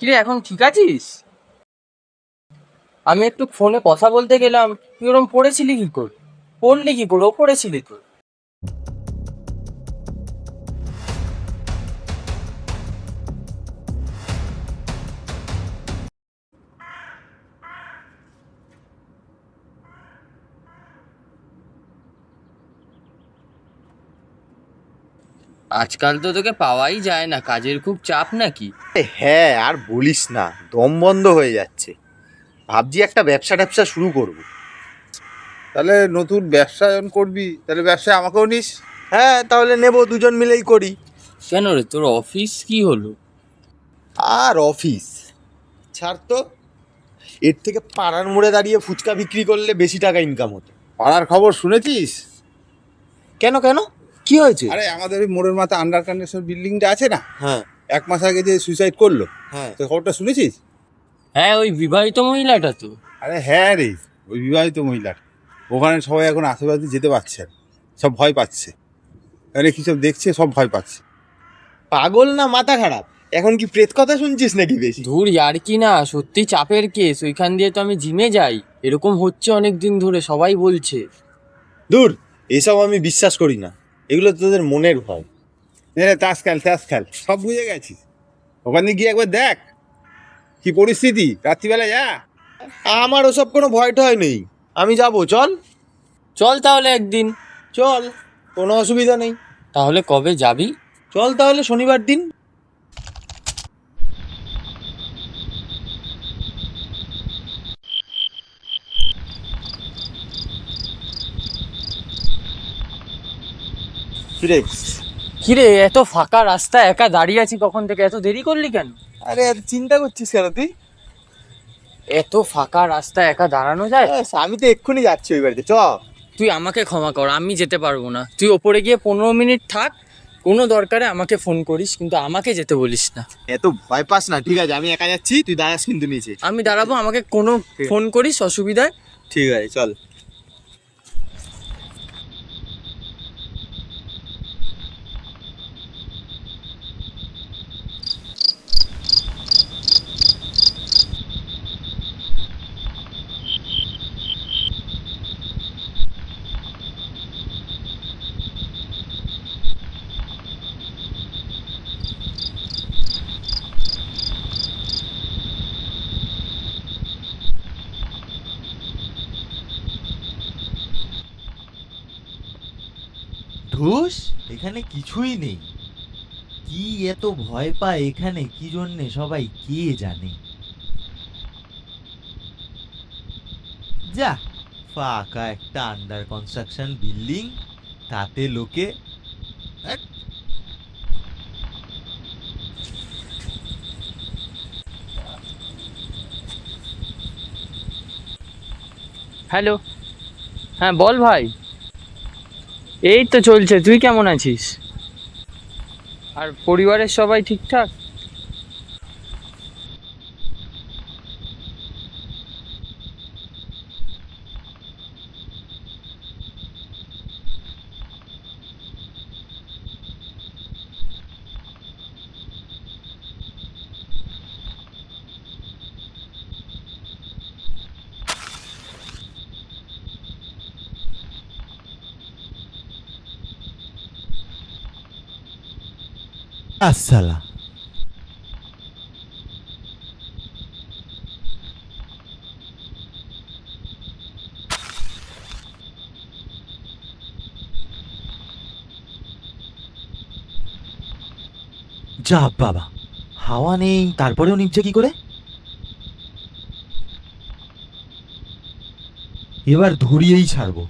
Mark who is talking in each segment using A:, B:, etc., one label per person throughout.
A: কিরে, এখন ঠিক আছিস? আমি একটু ফোনে কথা বলতে গেলাম। তুই ওরম পড়েছিলি কি করে? পড়লি কি করে? ও পড়েছিলি তো। আজকাল তো তোকে পাওয়াই যায় না কাজের খুব চাপ নাকি?
B: হ্যাঁ আর বলিস না দম বন্ধ হয়ে যাচ্ছে। ভাবছি একটা ব্যবসা ট্যাবসা শুরু করব।
C: তাহলে নতুন ব্যবসা যখন করবি তাহলে ব্যবসায় আমাকেও নিস।
B: হ্যাঁ তাহলে নেব দুজন মিলেই করি।
A: কেন রে তোর অফিস কি হলো?
B: আর অফিস? ছাড় তো। এর থেকে পাড়ার মোড়ে দাঁড়িয়ে ফুচকা বিক্রি করলে বেশি টাকা ইনকাম হতো।
C: পাড়ার খবর শুনেছিস?
B: কেন কেন? কি হয়েছে?
C: আরে আমাদের ওই মোড়ের মাথা আন্ডার কন্ডিশন বিল্ডিংটা আছে না?
B: হ্যাঁ।
C: এক মাস আগে যে সুইসাইড করল।
B: হ্যাঁ।
C: তো খবরটা শুনেছিস?
A: হ্যাঁ ওই বিবাহিত মহিলাটা তো।
C: আরে হ্যাঁ রে ওই বিবাহিত মহিলার। ওখানে সবাই এখন আশেপাশে যেতে পারছে না। সব ভয় পাচ্ছে। এখানে কি সব দেখছে? সব ভয় পাচ্ছে।
B: পাগল না মাথা খারাপ? এখন কি প্রেত কথা শুনছিস নাকি বেশি?
A: ধুর ইয়ার কি না সত্যি চাপের কেস। ওইখান দিয়ে তো আমি জিমে যাই। এরকম হচ্ছে অনেক দিন ধরে সবাই বলছে।
B: দূর এসব আমি বিশ্বাস করি না। এগুলো তোদের মনের ভয়।
C: রে, তাস খেল তাস খেল সব বুঝে গেছিস। ওখানে গিয়ে একবার দেখ কি পরিস্থিতি রাত্রিবেলা যা।
B: আমার ওসব কোনো ভয় টয় নেই। আমি যাব চল।
A: চল তাহলে একদিন।
B: চল কোনো অসুবিধা নেই।
A: তাহলে কবে যাবি?
B: চল তাহলে শনিবার দিন। কিরে?
A: কিরে এত ফাঁকা রাস্তা একা দাঁড়িয়ে আছি কখন থেকে? এত দেরি করলি কেন?
B: আরে এত চিন্তা করছিস কেন তুই?
A: এত ফাঁকা রাস্তা একা দাঁড়ানো যায়?
B: আমি তো এক্ষুনি যাচ্ছি ওই বাড়িতে চ।
A: তুই আমাকে ক্ষমা কর আমি যেতে পারব না। তুই ওপরে গিয়ে পনেরো মিনিট থাক কোনো দরকারে আমাকে ফোন করিস কিন্তু আমাকে যেতে বলিস না।
B: এত ভয় পাস না ঠিক আছে আমি একা যাচ্ছি তুই দাঁড়াস কিন্তু নিচে।
A: আমি দাঁড়াবো আমাকে কোনো ফোন করিস অসুবিধায়?
B: ঠিক আছে চল।
D: ধুস এখানে কিছুই নেই। কি এত ভয় পায় এখানে? কি জন্যে? সবাই কে জানে? যা ফাঁকা একটা আন্ডার কনস্ট্রাকশন বিল্ডিং তাতে লোকে
A: হ্যালো হ্যাঁ বল ভাই। এই তো চলছে তুই কেমন আছিস? আর পরিবারের সবাই ঠিকঠাক?
D: আসসালা যা বাবা হাওয়া নেই তারপরেও নিচ্ছে কি করে? এবার ধরিয়েই ছাড়বো।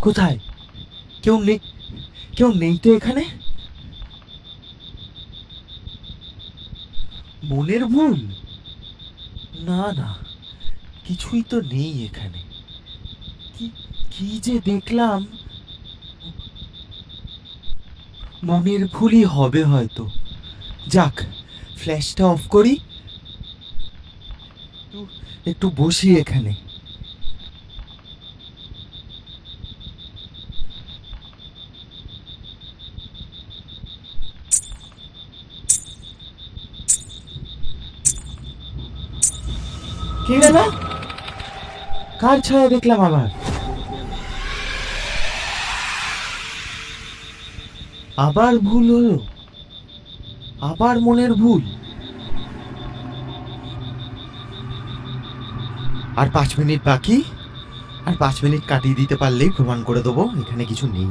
D: কোথায়? কেউ নেই কেউ নেই তো এখানে? মনের ভুল? না না, কিছুই তো নেই এখানে। কি কি যে দেখলাম? মনের ভুলই হবে হয়তো। যাক, ফ্ল্যাশটা অফ করি। একটু- একটু বসি এখানে। কি গেল কার ছায়া দেখলাম আবার? আবার ভুল হলো? আবার মনের ভুল? আর পাঁচ মিনিট বাকি? আর পাঁচ মিনিট কাটিয়ে দিতে পারলেই প্রমাণ করে দেবো, এখানে কিছু নেই।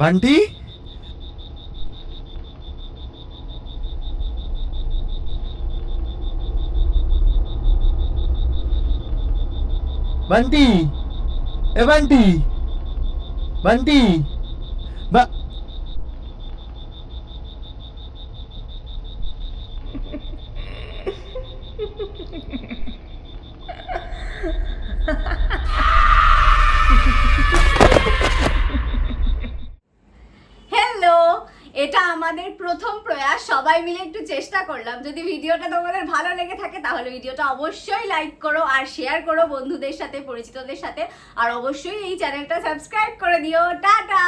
D: बंटी बंटी ए बंटी
E: Banti. Ba আমাদের প্রথম প্রয়াস সবাই মিলে একটু চেষ্টা করলাম। যদি ভিডিওটা তোমাদের ভালো লেগে থাকে তাহলে ভিডিওটা অবশ্যই লাইক করো আর শেয়ার করো বন্ধুদের সাথে পরিচিতদের সাথে। আর অবশ্যই এই চ্যানেলটা সাবস্ক্রাইব করে দিও। টাটা!